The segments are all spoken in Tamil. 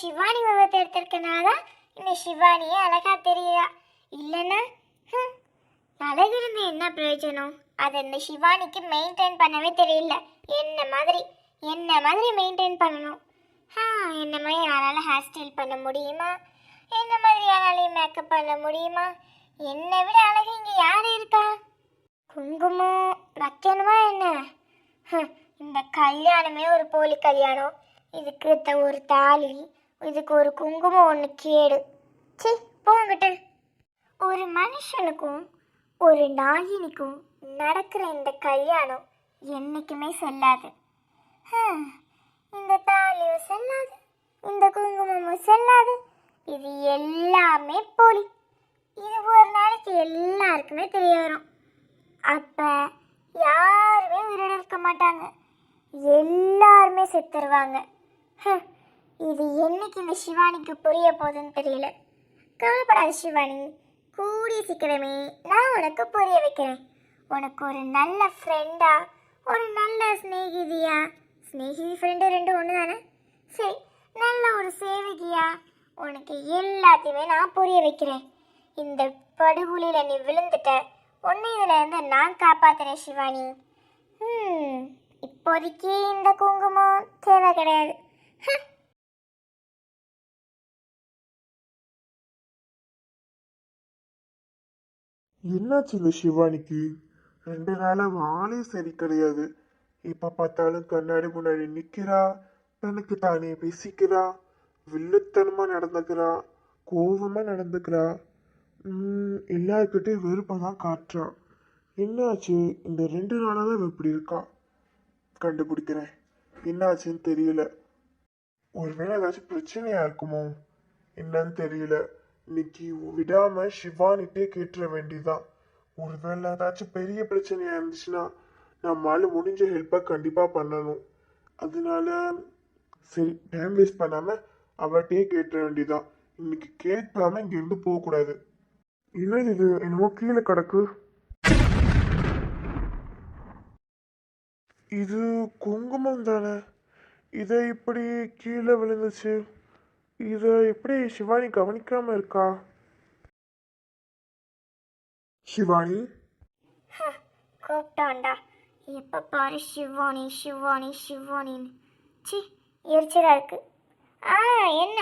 சிவானி உருவத்தை எடுத்திருக்கனால தான் இந்த சிவானியே அழகா தெரியுறா. இல்லைன்னா ஹம், அழகு இருந்து என்ன பிரயோஜனம்? அதை இந்த சிவானிக்கு மெயின்டைன் பண்ணவே தெரியல. என்ன மாதிரி? என்ன மாதிரி மெயின்டைன் பண்ணணும்? ஆ என்ன மாதிரி யாரால ஹேர் ஸ்டைல் பண்ண முடியுமா? என்ன மாதிரி யாராலையும் மேக்கப் பண்ண முடியுமா? என்னை விட அழகு இங்கே யார் இருக்கா? குங்குமம் வைக்கணுமா என்ன? இந்த கல்யாணமே ஒரு போலி கல்யாணம். இதுக்கு ஒரு தாலி. இதுக்கு ஒரு குங்குமம் ஒன்று கேடு சி போங்கிட்ட ஒரு மனுஷனுக்கும் ஒரு நாயினிக்கும் நடக்கிற இந்த கல்யாணம் என்றைக்குமே செல்லாது. இந்த தாலியும் செல்லாது இந்த குங்குமமும் செல்லாது. இது எல்லாமே போலி. இது ஒரு நாளைக்கு எல்லாருக்குமே தெரிய வரும். அப்போ யாருமே உயிரோட இருக்க மாட்டாங்க. எல்லாருமே செத்துருவாங்க. ஹ இது என்னைக்கு இந்த சிவானிக்கு புரிய போகுதுன்னு தெரியல. கவலைப்படாத சிவானி கூடிய சீக்கிரமே நான் உனக்கு புரிய வைக்கிறேன். உனக்கு ஒரு நல்ல ஃப்ரெண்டா ஒரு நல்ல ஸ்நேகிதியா ஸ்நேகிதி ஃப்ரெண்டு ரெண்டும் ஒன்று தானே சரி நல்ல ஒரு சேவகியா? உனக்கு எல்லாத்தையுமே நான் புரிய வைக்கிறேன். இந்த படுகொலியில் நீ விழுந்துட்ட உன்னை இதிலேருந்து நான் காப்பாத்துறேன் சிவானி. ம் இப்போதைக்கு இந்த குங்குமம் தேவை கிடையாது. என்னாச்சு இந்த சிவானிக்கு? ரெண்டு நாளாக ஆளே சரி கிடையாது. இப்போ பார்த்தாலும் கண்ணாடி முன்னாடி நிற்கிறா தனக்கு தானே பேசிக்கிறா. வில்லத்தனமாக நடந்துக்கிறா. கோபமாக நடந்துக்கிறா. உம், வெறுப்பை தான் காட்டுறா. என்னாச்சு? இந்த ரெண்டு நாளாக தான் இப்படி இருக்கா? கண்டுபிடிக்கிறேன். என்னாச்சுன்னு தெரியல. ஒருவேளை ஏதாச்சும் பிரச்சனையாக இருக்குமோ? என்னன்னு தெரியல. இன்னைக்கு விடாம சிவானிட்டே கேட்டுற வேண்டியதான் ஒருவேளை ஏதாச்சும் பெரிய பிரச்சனையா இருந்துச்சுன்னா நம்மளால முடிஞ்ச ஹெல்ப்பை கண்டிப்பா பண்ணணும். அதனால சரி டைம் வேஸ்ட் பண்ணாம அவர்கிட்டயே கேட்டுற வேண்டியதான் இன்னைக்கு கேட்காம இங்க இருந்து போக கூடாது இது? என்னமோ கீழே கிடக்கு. இது குங்குமம் தானே? இதை இப்படி கீழே விழுந்துச்சு. இதை எப்படி சிவானி கவனிக்காம இருக்கா? சிவானி? ஹ, கூப்பிட்டான்டா எப்போ பாரு சிவானி சிவானி சிவானின்னு. சி எரிச்சலா இருக்கு. ஆ என்ன?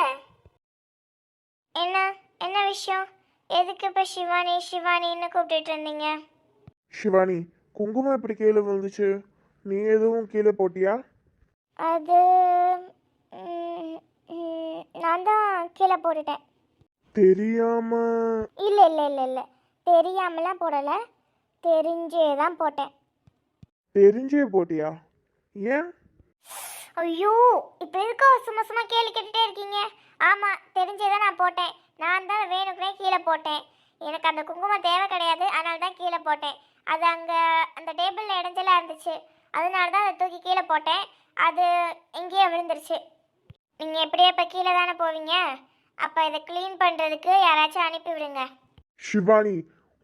என்ன என்ன விஷயம்? எதுக்கு இப்போ சிவானி சிவானின்னு கூப்பிட்டுட்டு இருந்தீங்க? சிவானி குங்குமம் எப்படி கீழே விழுந்துச்சு? நீ எதுவும் கீழே போட்டியா? அது ம், நான் தான் கீழே போட்டுட்டேன். தெரியாம. இல்லை இல்லை இல்லை இல்லை. தெரியாமலாம் போடலை. தெரிஞ்சே தான் போட்டேன். தெரிஞ்சே போட்டியா? ஏன்? ஐயோ இப்போ இருக்கோ சும்மா சும்மா கேள்வி கேட்டுட்டே இருக்கீங்க? ஆமாம் தெரிஞ்சே தான் நான் போட்டேன். நான் தான் வேணுக்குனே கீழே போட்டேன். எனக்கு அந்த குங்குமம் தேவை கிடையாது அதனால தான் கீழே போட்டேன். அது அங்கே அந்த டேபிளில் இடைஞ்சலாக இருந்துச்சு. அதனால தான் அதை தூக்கி கீழே போட்டேன். அது எங்கேயோ விழுந்துருச்சு. நீங்கள் எப்படியே இப்போ கீழே தானே போவீங்க? அப்போ இதை க்ளீன் பண்ணுறதுக்கு யாராச்சும் அனுப்பி விடுங்க. சிவானி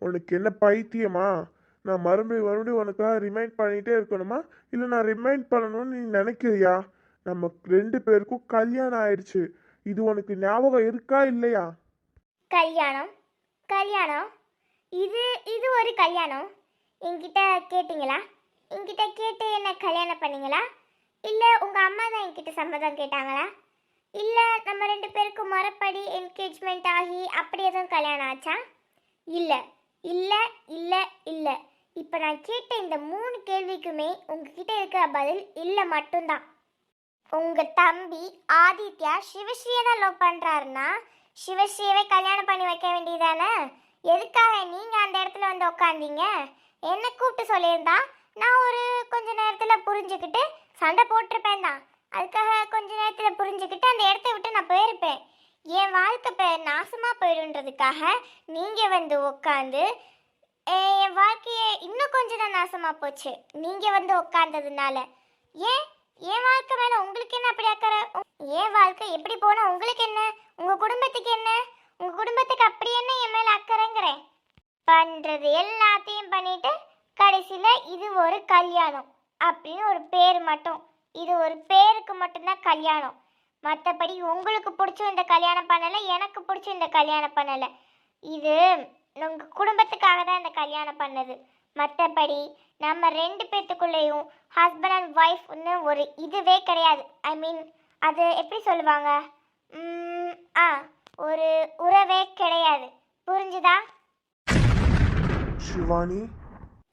உனக்கு என்ன பைத்தியமா? நான் மறுபடியும் மறுபடியும் உனக்காக ரிமைண்ட் பண்ணிட்டே இருக்கணுமா? இல்லை நான் ரிமைண்ட் பண்ணணும்னு நீ நினைக்கிறியா? நம்ம ரெண்டு பேருக்கும் கல்யாணம் ஆயிடுச்சு. இது உனக்கு ஞாபகம் இருக்கா இல்லையா? கல்யாணம்? கல்யாணம்? இது இது ஒரு கல்யாணம். என்கிட்ட கேட்டிங்களா? என்கிட்ட கேட்டு என்ன கல்யாணம் பண்ணீங்களா? இல்லை உங்கள் அம்மா தான் என்கிட்ட சம்மதம் கேட்டாங்களா? இல்லை நம்ம ரெண்டு பேருக்கும் மரப்படி என்கேஜ்மெண்ட் ஆகி அப்படி எதுவும் கல்யாணம் ஆச்சா? இல்லை இல்லை இல்லை இல்லை. இப்போ நான் கேட்ட இந்த மூணு கேள்விக்குமே உங்ககிட்ட இருக்கிற பதில் இல்லை மட்டும்தான். உங்கள் தம்பி ஆதித்யா சிவஸ்ரீயை தான் லவ் பண்ணுறாருன்னா சிவஸ்ரீயவே கல்யாணம் பண்ணி வைக்க வேண்டியதானே? எதுக்காக நீங்கள் அந்த இடத்துல வந்து உட்காந்தீங்க என்ன கூப்பிட்டு சொல்லியிருந்தா? நான் ஒரு கொஞ்ச நேரத்தில் புரிஞ்சுக்கிட்டு சண்டை போட்டிருப்பேன் தான் அதுக்காக கொஞ்ச நேரத்தில் புரிஞ்சுக்கிட்டு அந்த இடத்த விட்டு நான் போயிருப்பேன். என் வாழ்க்கை இப்போ நாசமாக போயிடுன்றதுக்காக நீங்கள் வந்து உட்காந்து என் வாழ்க்கையை இன்னும் கொஞ்சம் தான் நாசமாக போச்சு. நீங்கள் வந்து உட்காந்ததுனால ஏன்? என் வாழ்க்கை மேலே உங்களுக்கு என்ன அப்படி அக்கறை? உ- என் வாழ்க்கை எப்படி போனால் உங்களுக்கு என்ன? உங்கள் குடும்பத்துக்கு என்ன? உங்கள் குடும்பத்துக்கு அப்படி என்ன என் மேலே அக்கறைங்கிறேன்? பண்ணுறது எல்லாத்தையும் பண்ணிவிட்டு கடைசியில் இது ஒரு கல்யாணம் அப்படின்னு ஒரு பேர் மட்டும். இது ஒரு பேருக்கு மட்டும்தான் கல்யாணம். மற்றபடி உங்களுக்கு பிடிச்சும் இந்த கல்யாணம் பண்ணலை எனக்கு பிடிச்சும் இந்த கல்யாணம் பண்ணலை. இது உங்கள் குடும்பத்துக்காக தான் இந்த கல்யாணம் பண்ணது. மற்றபடி நம்ம ரெண்டு பேர்த்துக்குள்ளேயும் ஹஸ்பண்ட் அண்ட் ஒய்ஃப்னு ஒரு இதுவே கிடையாது. ஐ மீன் அது எப்படி சொல்லுவாங்க? ஆ ஒரு உறவே கிடையாது. புரிஞ்சுதா?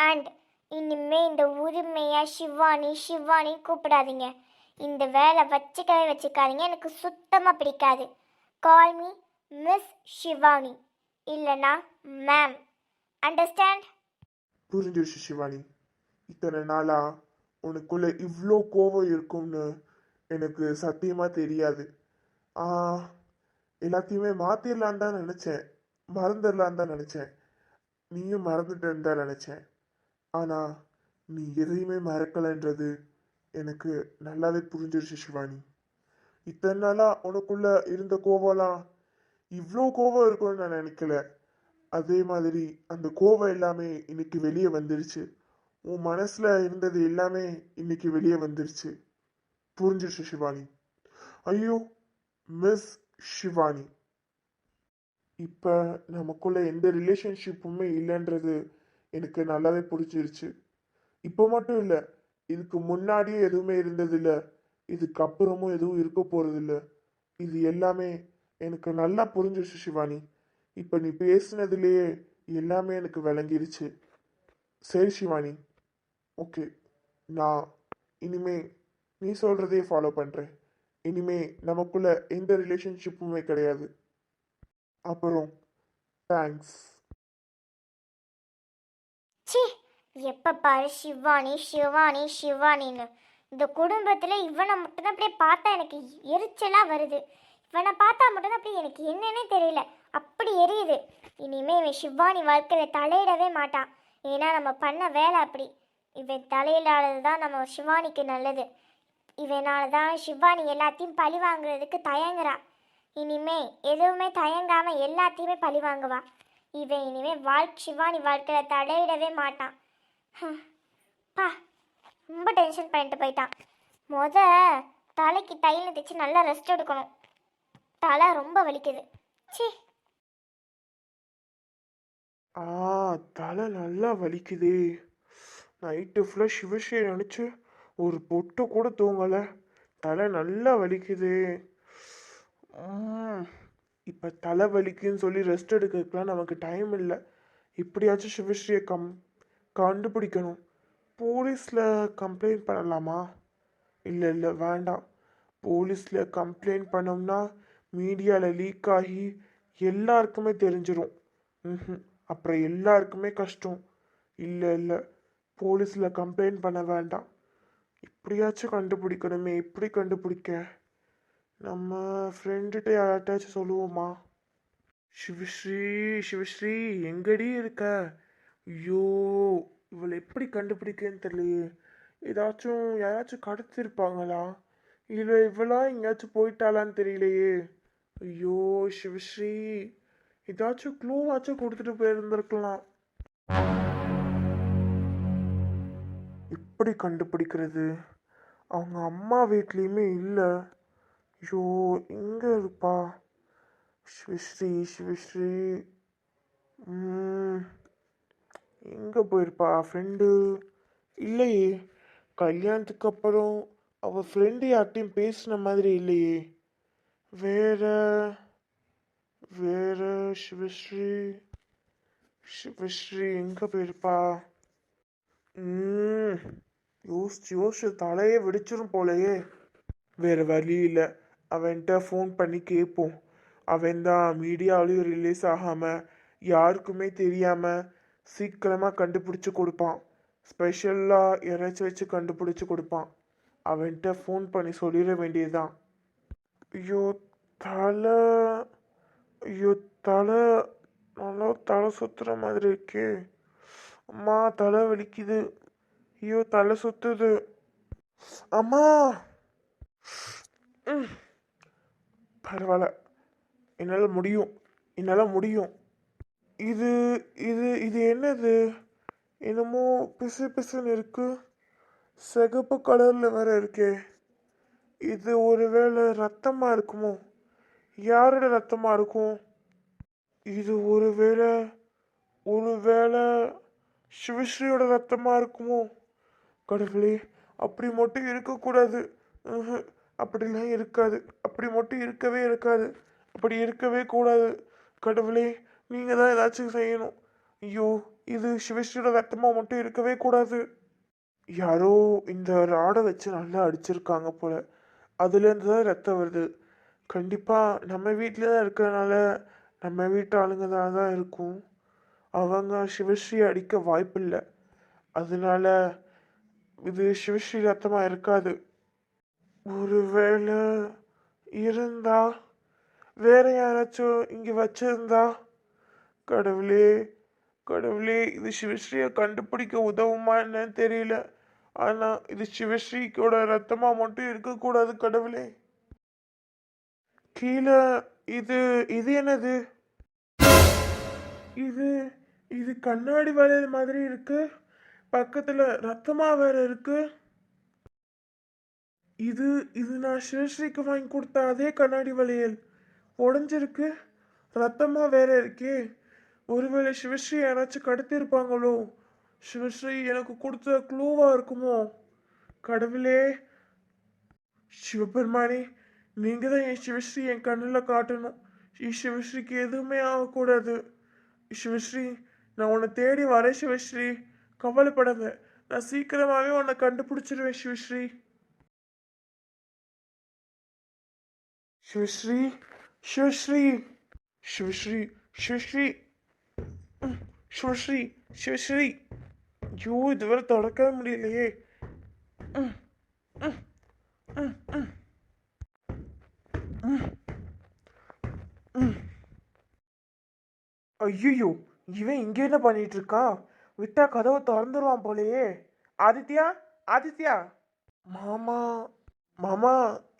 அண்ட் இனிமே இந்த உரிமையா சிவானி சிவானி கூப்பிடாதீங்க. இந்த வேலை வச்சுக்கவே வச்சுக்காதீங்க. எனக்கு சுத்தமாக பிடிக்காது. கால் மீ மிஸ் சிவானி இல்லைனா மேம் அண்டர்ஸ்டாண்ட் புரிஞ்சிருச்சு ஷிவானி இத்தனை நாளா உனக்குள்ள இவ்வளோ கோவம் இருக்கும்னு எனக்கு சத்தியமா தெரியாது. ஆ எல்லாத்தையுமே மாத்திரலான்னு தான் நினைச்சேன். மறந்துடலான்னு தான் நினைச்சேன். நீயும் மறந்துட்டேன்னு தான் நினைச்சேன். ஆனா நீ எதையுமே மறக்கலைன்றது எனக்கு நல்லாவே புரிஞ்சிருச்சு ஷிவானி. இத்தனை நாளா உனக்குள்ள இருந்த கோவம்லாம் இவ்வளோ கோவம் இருக்கும்னு நான் நினைக்கல. அதே மாதிரி அந்த கோவம் எல்லாமே இன்னைக்கு வெளியே வந்துருச்சு. உன் மனசுல இருந்தது எல்லாமே இன்னைக்கு வெளியே வந்துருச்சு. புரிஞ்சிருச்சு சிவானி ஐயோ மிஸ் ஷிவானி. இப்போ நமக்குள்ள எந்த ரிலேஷன்ஷிப்புமே இல்லைன்றது எனக்கு நல்லாவே பிடிச்சிருச்சு. இப்போ மட்டும் இல்லை இதுக்கு முன்னாடியே எதுவுமே இருந்ததில்ல. இதுக்கு அப்புறமும் எதுவும் இருக்க போறதில்ல. இது எல்லாமே எனக்கு நல்லா புரிஞ்சிருச்சு சிவானி. இப்போ நீ பேசுனதுலேயே எல்லாமே எனக்கு விளங்கிருச்சு. சரி சிவானி. ஓகே. நான் இனிமே நீ சொல்றதே ஃபாலோ பண்ணுறேன் இனிமே நமக்குள்ள எந்த ரிலேஷன்ஷிப்புமே கிடையாது. அப்புறம் தேங்க்ஸ் எப்போ பாரு சிவானி சிவானி சிவானின்னு. இந்த குடும்பத்தில் இவனை மட்டும்தான் அப்படியே பார்த்தா எனக்கு எரிச்சலாக வருது. இவனை பார்த்தா மட்டும்தான் அப்படியே எனக்கு என்னன்னே தெரியல. அப்படி எரியுது. இனிமேல் இவன் சிவானி வாழ்க்கையில் தலையிடவே மாட்டான். ஏன்னா நம்ம பண்ண வேலை அப்படி. இவன் தலையிடாதது தான் நம்ம சிவானிக்கு நல்லது. இவனால தான் சிவானி எல்லாத்தையும் பழி வாங்குறதுக்கு தயங்குறா இனிமே எதுவுமே தயங்காமல் எல்லாத்தையுமே பழி வாங்குவா இவன் இனிமே வாழ் சிவானி வாழ்க்கையில் தலையிடவே மாட்டான். பா ரொம்ப டென்ஷன் பண்ணிட்டு போயிட்டான். முத தலைக்கு தையல் தைச்சு நல்லா ரெஸ்ட் எடுக்கணும். தலை ரொம்ப வலிக்குது. ச்சீ. ஆ தலை நல்லா வலிக்குது. நைட்டு ஃபுல்லாக சிவஸ்ரீ நினச்சி ஒரு பொட்டு கூட தூங்கலை. தலை நல்லா வலிக்குது. இப்போ தலை வலிக்குன்னு சொல்லி ரெஸ்ட் எடுக்கிறதுக்குலாம் நமக்கு டைம் இல்லை. இப்படியாச்சும் சிவஸ்ரீயை கம் கண்டுபிடிக்கணும். போலீஸில் கம்ப்ளைண்ட் பண்ணலாமா? இல்லை இல்லை வேண்டாம். போலீஸில் கம்ப்ளைண்ட் பண்ணோம்னா மீடியாவில் லீக் ஆகி எல்லாருக்குமே தெரிஞ்சிடும் ம் அப்புறம் எல்லாருக்குமே கஷ்டம். இல்லை இல்லை. போலீஸில் கம்ப்ளைண்ட் பண்ண வேண்டாம். இப்படியாச்சும் கண்டுபிடிக்கணுமே. எப்படி கண்டுபிடிக்க. நம்ம ஃப்ரெண்டுகிட்ட யார்ட்டாச்சும் சொல்லுவோமா? சிவஸ்ரீ சிவஸ்ரீ எங்கடி இருக்க? ஐயோ இவளை எப்படி கண்டுபிடிக்கன்னு தெரியலையே. ஏதாச்சும் யாராச்சும் கடத்திருப்பாங்களா? இல்லை இவளா எங்கேயாச்சும் போயிட்டாளான்னு தெரியலையே. ஐயோ சிவஸ்ரீ. ஏதாச்சும் க்ளூவாச்சும் கொடுத்துட்டு போயிருந்திருக்கலாம். எப்படி கண்டுபிடிக்கிறது? அவங்க அம்மா வீட்லேயுமே இல்லை. ஐயோ எங்கே இருப்பா? சிவஸ்ரீ சிவஸ்ரீ. ம், எங்கே போயிருப்பா ஃப்ரெண்டு இல்லையே. கல்யாணத்துக்கு அப்புறம் அவள் ஃப்ரெண்டு யார்கிட்டையும் பேசின மாதிரி இல்லையே. வேற வேற சிவஸ்ரீ சிவஸ்ரீ எங்கே போயிருப்பா? ம் யோசிச்சு யோசிச்சு தலையே வெடிச்சிரும் போலயே. வேற வழி இல்லை. அவன்கிட்ட ஃபோன் பண்ணி கேட்போம் அவன் தான் மீடியாவிலையும் ரிலீஸ் ஆகாமல் யாருக்குமே தெரியாமல் சீக்கிரமாக கண்டுபிடிச்சி கொடுப்பான். ஸ்பெஷலாக இறைச்சி வச்சு கண்டுபிடிச்சி கொடுப்பான். அவன்கிட்ட ஃபோன் பண்ணி சொல்லிட வேண்டியதுதான். ஐயோ தலை ஐயோ தலை நல்லா தலை சுற்றுற மாதிரி இருக்கே. அம்மா தலை வலிக்குது. ஐயோ தலை சுற்றுது அம்மா! பரவாயில்ல. என்னால் முடியும். என்னால் முடியும். இது இது இது என்னது? என்னமோ பிசு பிசுன்னு இருக்கு. சிகப்பு கலரில் வேற இருக்கே. இது ஒருவேளை ரத்தமா இருக்குமோ? யாரோட ரத்தமா இருக்கும்? இது ஒருவேளை ஒருவேளை சிவஸ்ரீயோட ரத்தமா இருக்குமோ? கடவுளே அப்படி மட்டும் இருக்கக்கூடாது. அப்படிலாம் இருக்காது. அப்படி மட்டும் இருக்கவே இருக்காது. அப்படி இருக்கவே கூடாது. கடவுளே நீங்கள் தான் ஏதாச்சும் செய்யணும். ஐயோ இது சிவஸ்ரீயோட ரத்தமாக மட்டும் இருக்கவே கூடாது. யாரோ இந்த ராடை வச்சு நல்லா அடிச்சிருக்காங்க போல. அதுலேருந்து தான் ரத்தம் வருது. கண்டிப்பாக நம்ம வீட்டில் தான் இருக்கிறனால நம்ம வீட்டு ஆளுங்க தான் தான் இருக்கும். அவங்க சிவஸ்ரீ அடிக்க வாய்ப்பில்லை. அதனால இது சிவஸ்ரீ ரத்தமாக இருக்காது. ஒருவேளை இருந்தா வேற யாராச்சும் இங்கே வச்சிருந்தா கடவுளே கடவுளே இது சிவஸ்ரீயை கண்டுபிடிக்க உதவுமா என்னன்னு தெரியல. ஆனால் இது சிவஸ்ரீக்கோட ரத்தமாக மட்டும் இருக்கக்கூடாது கடவுளே. கீழே இது இது என்னது? இது இது கண்ணாடி வளையல் மாதிரி இருக்கு. பக்கத்துல ரத்தமா வேற இருக்கு. இது இது நான் சிவஸ்ரீக்கு வாங்கி கொடுத்த அதே கண்ணாடி வளையல். உடஞ்சிருக்கு. ரத்தமா வேற இருக்கே. ஒருவேளை சிவஸ்ரீ யாராச்சும் கடத்திருப்பாங்களோ சிவஸ்ரீ எனக்கு கொடுத்த க்ளூவா இருக்குமோ? கடவுளே. சிவபெருமானே நீங்க தான் என் சிவஸ்ரீ என் கண்ணில் காட்டணும். என் சிவஸ்ரீக்கு எதுவுமே ஆகக்கூடாது. சிவஸ்ரீ நான் உன்னை தேடி வரேன் சிவஸ்ரீ கவலைப்படாத. நான் சீக்கிரமாகவே உன்னை கண்டுபிடிச்சிருவேன் சிவஸ்ரீ சிவஸ்ரீ சிவஸ்ரீ சிவஸ்ரீ சிவஸ்ரீ சுஸ்ரீ சுஸ்ரீ சிவஸ்ரீ ஐயோ இதுவரை தொடக்கவே முடியலையே. ஐயோ இவன் இங்கே என்ன பண்ணிட்டு இருக்கான் விட்டா கதவை திறந்துருவான் போலயே. ஆதித்யா ஆதித்யா. மாமா மாமா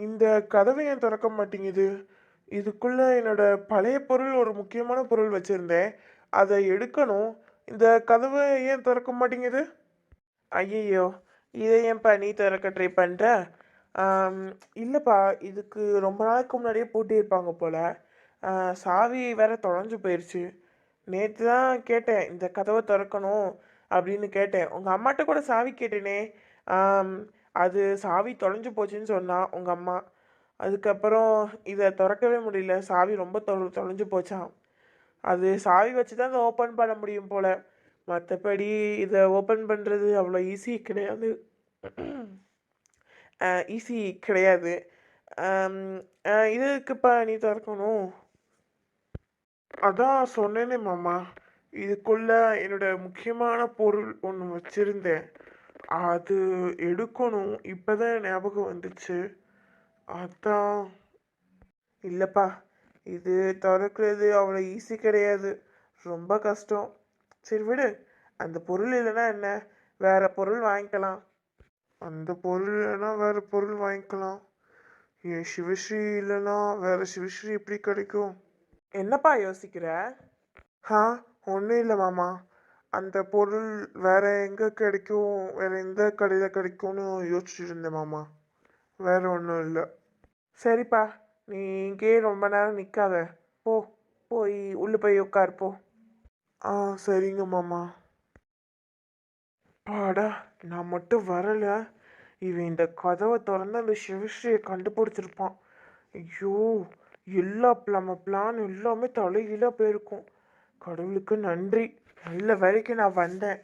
இந்த கதவை ஏன் திறக்க மாட்டேங்குது? இதுக்குள்ள என்னோட பழைய பொருள் ஒரு முக்கியமான பொருள் வச்சிருந்தேன். அதை எடுக்கணும். இந்த கதவை ஏன் திறக்க மாட்டேங்குது? ஐயையோ இதை ஏன்ப்பா நீ திறக்க ட்ரை பண்ணுற இல்லைப்பா இதுக்கு ரொம்ப நாளைக்கு முன்னாடியே பூட்டியிருப்பாங்க போல். சாவி வேற தொலைஞ்சு போயிடுச்சு நேற்று தான் கேட்டேன் இந்த கதவை திறக்கணும் அப்படின்னு கேட்டேன். உங்கள் அம்மாட்ட கூட சாவி கேட்டேனே. அது சாவி தொலைஞ்சு போச்சுன்னு சொன்னான் உங்கள் அம்மா. அதுக்கப்புறம் இதை திறக்கவே முடியல. சாவி ரொம்ப தொலை தொலைஞ்சு போச்சான் அது சாவி வச்சு தான் அதை ஓப்பன் பண்ண முடியும் போல். மற்றபடி இதை ஓப்பன் பண்ணுறது அவ்வளோ ஈஸி கிடையாது. ஈஸி கிடையாது. ஆம், ஆஹ், இதுக்குப்பா நீ திறக்கணும். அதான் சொன்னேனே மாமா. இதுக்குள்ள என்னோட முக்கியமான பொருள் ஒன்று வச்சுருந்தேன். அது எடுக்கணும். இப்போ தான் ஞாபகம் வந்துச்சு. அதான். இல்லைப்பா. இது திறக்கிறது அவ்வளோ ஈஸி கிடையாது. ரொம்ப கஷ்டம். சரி விடு. அந்த பொருள் இல்லைன்னா என்ன? வேற பொருள் வாங்கிக்கலாம். அந்த பொருள் இல்லைன்னா வேற பொருள் வாங்கிக்கலாம். என் சிவஸ்ரீ இல்லைன்னா வேற சிவஸ்ரீ எப்படி கிடைக்கும்? என்னப்பா யோசிக்கிற? ஆ ஒன்றும் இல்லை மாமா. அந்த பொருள் வேற எங்கே கிடைக்கும்? வேற எந்த கடையில் கிடைக்கும்னு யோசிச்சுட்டு இருந்தேன் மாமா. வேற ஒன்றும் இல்லை. சரிப்பா. நீ இங்கேயே ரொம்ப நேரம் நிற்காத போ போய் உள்ளே போய் உட்கார் போ. ஆ சரிங்க மாமா. பாடா நான் மட்டும் வரலை. இவன் இந்த கதவை திறந்து அந்த சிவஸ்ரீயை கண்டுபிடிச்சிருப்பான். ஐயோ எல்லா நம்ம பிளான் எல்லாமே தலைகீழாக போயிருக்கும். கடவுளுக்கு நன்றி. நல்ல வரைக்கும் நான் வந்தேன்.